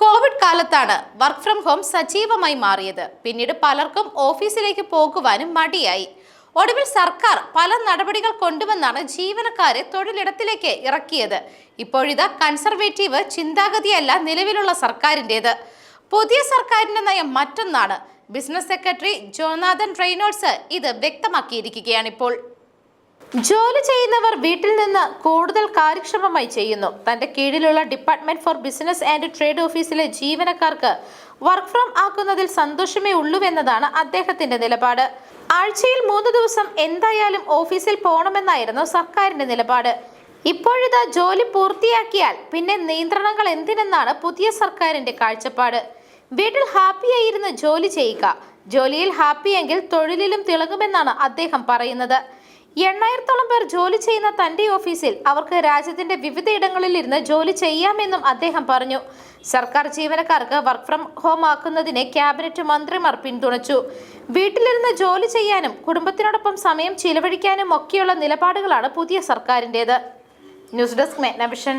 Covid കാലത്താണ് work from home സജീവമായി മാറിയത്. പിന്നീട് പലർക്കും ഓഫീസിലേക്ക് പോകുവാനും മടിയായി. ഒടുവിൽ സർക്കാർ പല നടപടികൾ കൊണ്ടുവന്നാണ് ജീവനക്കാരെ തൊഴിലിടത്തിലേക്ക് ഇറക്കിയത്. ഇപ്പോഴിതാ കൺസർവേറ്റീവ് ചിന്താഗതിയല്ല നിലവിലുള്ള സർക്കാരിന്റെത്. പുതിയ സർക്കാരിന്റെ നയം മറ്റൊന്നാണ്. ബിസിനസ് സെക്രട്ടറി ജോനാഥൻ റെയ്നോൾസ് ഇത് വ്യക്തമാക്കിയിരിക്കുകയാണിപ്പോൾ. ജോലി ചെയ്യുന്നവർ വീട്ടിൽ നിന്ന് കൂടുതൽ കാര്യക്ഷമമായി ചെയ്യുന്നു. തന്റെ കീഴിലുള്ള department for business and trade ഓഫീസിലെ ജീവനക്കാർക്ക് വർക്ക് ഫ്രം ആക്കുന്നതിൽ സന്തോഷമേ ഉള്ളൂവെന്നതാണ് അദ്ദേഹത്തിന്റെ നിലപാട്. ആഴ്ചയിൽ മൂന്ന് ദിവസം എന്തായാലും ഓഫീസിൽ പോകണമെന്നായിരുന്നു സർക്കാരിന്റെ നിലപാട്. ഇപ്പോഴിതാ ജോലി പൂർത്തിയാക്കിയാൽ പിന്നെ നിയന്ത്രണങ്ങൾ എന്തിനെന്നാണ് പുതിയ സർക്കാരിന്റെ കാഴ്ചപ്പാട്. വീട്ടിൽ ഹാപ്പിയായിരുന്ന് ജോലി ചെയ്യുക. ജോലിയിൽ ഹാപ്പിയെങ്കിൽ തൊഴിലിലും തിളങ്ങുമെന്നാണ് അദ്ദേഹം പറയുന്നത്. എണ്ണായിരത്തോളം പേർ ജോലി ചെയ്യുന്ന തന്റെ ഓഫീസിൽ അവർക്ക് രാജ്യത്തിന്റെ വിവിധ ഇടങ്ങളിൽ ഇരുന്ന് ജോലി ചെയ്യാമെന്നും അദ്ദേഹം പറഞ്ഞു. സർക്കാർ ജീവനക്കാർക്ക് വർക്ക് ഫ്രം ഹോം ആക്കുന്നതിനെ ക്യാബിനറ്റ് മന്ത്രിമാർ പിന്തുണച്ചു. വീട്ടിലിരുന്ന് ജോലി ചെയ്യാനും കുടുംബത്തിനോടൊപ്പം സമയം ചിലവഴിക്കാനും ഒക്കെയുള്ള നിലപാടുകളാണ് പുതിയ സർക്കാരിന്റെത് ന്യൂസ് ഡെസ്ക് മെഗ്നവിഷൻ